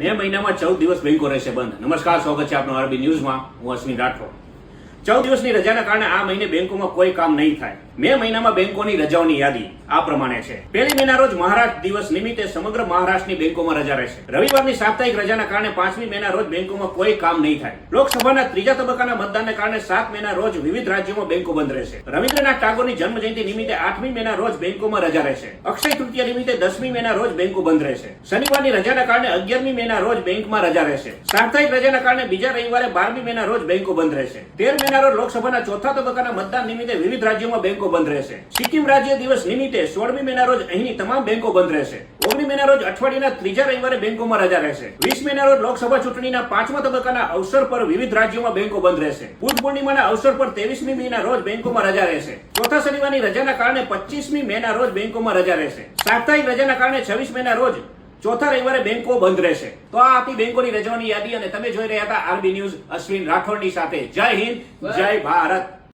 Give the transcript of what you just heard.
મે મહિનામાં ચૌદ દિવસ બેંકો રહેશે બંધ. નમસ્કાર, સ્વાગત છે આપનું આરબી ન્યૂઝમાં. હું અશ્વિન રાઠોડ. ચૌદ દિવસની રજાના કારણે આ મહિને બેંકોમાં કોઈ કામ નહીં થાય. મે મહિનામાં બેંકોની રજાઓની યાદી આ પ્રમાણે છે. પહેલી મેના રોજ મહારાષ્ટ્ર દિવસ નિમિત્તે સમગ્ર મહારાષ્ટ્રની બેંકોમાં રજા રહેશે. રવિવારની સાપ્તાહિક રજાના કારણે પાંચમી મેના રોજ બેંકોમાં કોઈ કામ નહીં થાય. લોકસભાના ત્રીજા તબક્કાના મતદાનને કારણે સાત મેના રોજ વિવિધ રાજ્યોમાં બેંકો બંધ રહેશે. રવિન્દ્રનાથ ટાગોરની જન્મ જયંતિ નિમિત્તે આઠમી મેના રોજ બેંકોમાં રજા રહેશે. અક્ષય તૃતીય નિમિત્તે દસમી મેના રોજ બેંકો બંધ રહેશે. શનિવારની રજાના કારણે અગિયારમી મેના રોજ બેંકમાં રજા રહેશે. સાપ્તાહિક રજાના કારણે બીજા રવિવારે બારમી મેના રોજ બેંકો બંધ રહેશે. તેર મેના રોજ લોકસભાના ચોથા તબક્કાના મતદાન નિમિત્તે વિવિધ રાજ્યોમાં બેંકો બંધ રહેશે. સિક્કિમ રાજ્ય દિવસ નિમિત્તે સોળમી મેના રોજ અહીંની તમામ બેંકો બંધ રહેશે. ઓગણી મેના રોજ અઠવાડિયાના ત્રીજા રવિવારે બેંકોમાં રજા રહેશે. વીસ મેના રોજ લોકસભા ચૂંટણીના પાંચમા તબક્કાના અવસર પર વિવિધ રાજ્યોમાં બેંકો બંધ રહેશે. બુદ્ધ પૂર્ણિમાના અવસર પર ત્રેવીસમી મેના રોજ બેંકોમાં રજા રહેશે. ચોથા શનિવારની રજાના કારણે પચીસમી મેના રોજ બેંકોમાં રજા રહેશે. સાપ્તાહિક રજાના કારણે છવ્વીસ મેના રોજ ચોથા રવિવારે બેંકો બંધ રહેશે. તો આ હતી બેંકોની રજાઓની યાદી અને તમે જોઈ રહ્યા હતા આરબી ન્યૂઝ અશ્વિન રાઠોડની સાથે. જય હિન્દ, જય ભારત.